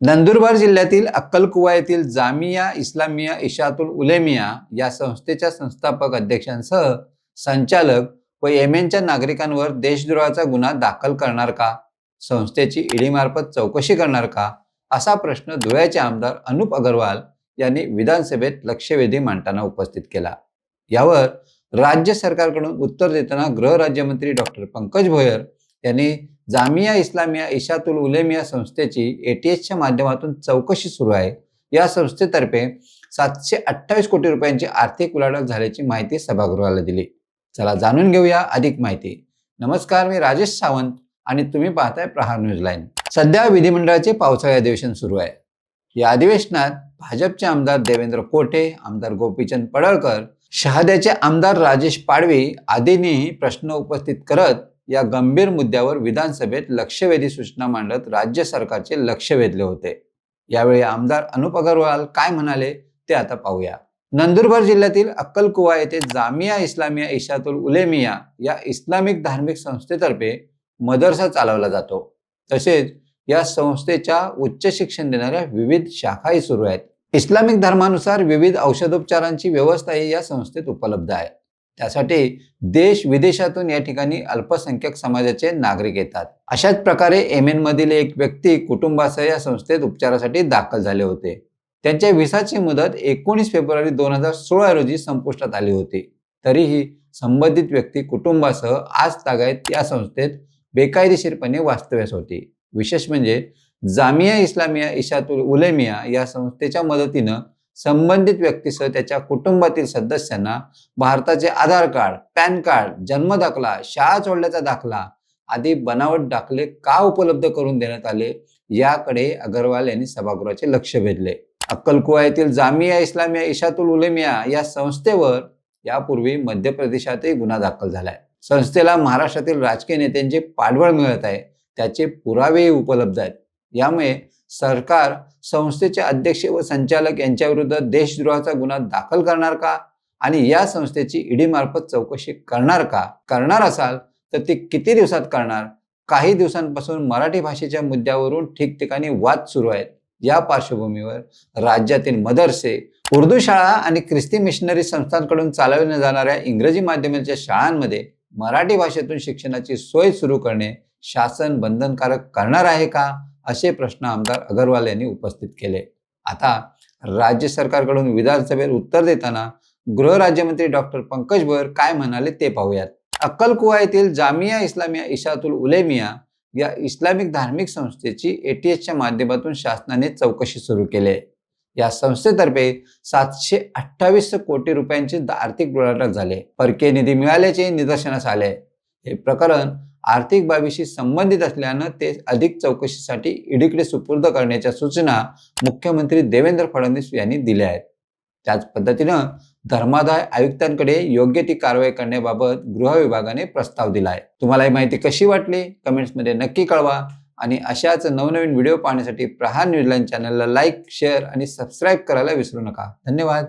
नंदुरबार जिल्ह्यातील अक्कलकुवा येथील जामिया इस्लामिया इशातुल उलेमिया या संस्थेच्या संस्थापक अध्यक्षांसह संचालक व येमेनच्या नागरिकांवर देशद्रोहाचा गुन्हा दाखल करणार का? संस्थेची ईडीमार्फत चौकशी करणार का? असा प्रश्न धुळ्याचे आमदार अनुप अगरवाल यांनी विधानसभेत लक्षवेधी मांडताना उपस्थित केला. यावर राज्य सरकारकडून उत्तर देताना गृहराज्यमंत्री डॉक्टर पंकज भोयर यांनी जामिया इस्लामिया इशातुल उलेमिया संस्थेची एटीएसच्या माध्यमातून चौकशी सुरू आहे. या संस्थेतर्फे सातशे अठ्ठावीस कोटी रुपयांची आर्थिक उलाढाल झाल्याची माहिती सभागृहाला दिली. चला जाणून घेऊया अधिक माहिती. नमस्कार मी राजेश सावंत आणि तुम्ही पाहताय प्रहार न्यूज लाईन. सध्या विधिमंडळाचे पावसाळी अधिवेशन सुरू आहे. या अधिवेशनात भाजपचे आमदार देवेंद्र कोठे आमदार गोपीचंद पडळकर शहाद्याचे आमदार राजेश पाडवी आदींनीही प्रश्न उपस्थित करत या गंभीर मुद्द्यावर विधानसभेत लक्षवेधी सूचना मांडत राज्य सरकारचे लक्ष वेधले होते. यावेळी आमदार अनुप अगरवाल काय म्हणाले ते आता पाहूया. नंदुरबार जिल्ह्यातील अक्कलकुवा येथे जामिया इस्लामिया इशातुल उलेमिया या इस्लामिक धार्मिक संस्थेतर्फे मदरसा चालवला जातो. तसेच या संस्थेच्या उच्च शिक्षण देणाऱ्या विविध शाखाही सुरू आहेत. इस्लामिक धर्मानुसार विविध औषधोपचारांची व्यवस्थाही या संस्थेत उपलब्ध आहे. त्यासाठी देश विदेशातून या ठिकाणी अल्पसंख्याक समाजाचे नागरिक येतात. अशाच प्रकारे येमेन मधील एक व्यक्ती कुटुंबासह या संस्थेत उपचारासाठी दाखल झाले होते. त्यांच्या विसाची मुदत एकोणीस फेब्रुवारी दोन हजार सोळा रोजी संपुष्टात आली होती. तरीही संबंधित व्यक्ती कुटुंबासह आज तागायत या संस्थेत बेकायदेशीरपणे वास्तव्यास होती. विशेष म्हणजे जामिया इस्लामिया इशातुल उलेमिया या संस्थेच्या मदतीनं संबंधित व्यक्तीसह त्याच्या कुटुंबातील सदस्यांना भारताचे आधार कार्ड पॅन कार्ड जन्म दाखला शाळा सोडल्याचा दाखला आदी बनावट दाखले का उपलब्ध करून देण्यात आले? याकडे अगरवाल यांनी सभागृहाचे लक्ष वेधले. अक्कलकुवा येथील जामिया इस्लामिया इशातुल उलेमिया या संस्थेवर यापूर्वी मध्य प्रदेशातही गुन्हा दाखल झालाय. संस्थेला महाराष्ट्रातील राजकीय नेत्यांचे पाठबळ मिळत आहे. त्याचे पुरावेही उपलब्ध आहेत. यामुळे सरकार संस्थेचे अध्यक्ष व संचालक यांच्याविरुद्ध देशद्रोहाचा गुन्हा दाखल करणार का? आणि या संस्थेची ईडीमार्फत चौकशी करणार का? करणार असाल तर ती किती दिवसात करणार? काही दिवसांपासून मराठी भाषेच्या मुद्द्यावरून ठिकठिकाणी वाद सुरू आहेत. या पार्श्वभूमीवर राज्यातील मदरसे उर्दू शाळा आणि ख्रिस्ती मिशनरी संस्थांकडून चालवल्या जाणाऱ्या इंग्रजी माध्यमाच्या शाळांमध्ये मराठी भाषेतून शिक्षणाची सोय सुरू करणे शासन बंधनकारक करणार आहे का? असे प्रश्न आमदार अगरवाल यांनी उपस्थित केले. आता राज्य सरकारकडून विधानसभेत उत्तर देताना गृहराज्यमंत्री डॉक्टर पंकज भोयर काय म्हणाले ते पाहूयात. अक्कलकुवा येथील जामिया इस्लामिया इशातुल उलेमिया या इस्लामिक धार्मिक संस्थेची एटीएसच्या माध्यमातून शासनाने चौकशी सुरू केली. आहे या संस्थेतर्फे सातशे अठ्ठावीस कोटी रुपयांचे आर्थिक उलाढाल झाले. परकीय निधी मिळाल्याचे निदर्शनास आले. हे प्रकरण आर्थिक बाबीशी संबंधित असल्यानं ते अधिक चौकशीसाठी ईडीकडे सुपूर्द करण्याच्या सूचना मुख्यमंत्री देवेंद्र फडणवीस यांनी दिल्या आहेत. त्याच पद्धतीनं धर्मादाय आयुक्तांकडे योग्य ती कारवाई करण्याबाबत गृह विभागाने प्रस्ताव दिला आहे तुम्हाला ही माहिती कशी वाटली? कमेंट्समध्ये नक्की कळवा. आणि अशाच नवनवीन व्हिडिओ पाहण्यासाठी प्रहार न्यूजलाईन चॅनलला लाईक शेअर आणि सबस्क्राईब करायला विसरू नका. धन्यवाद.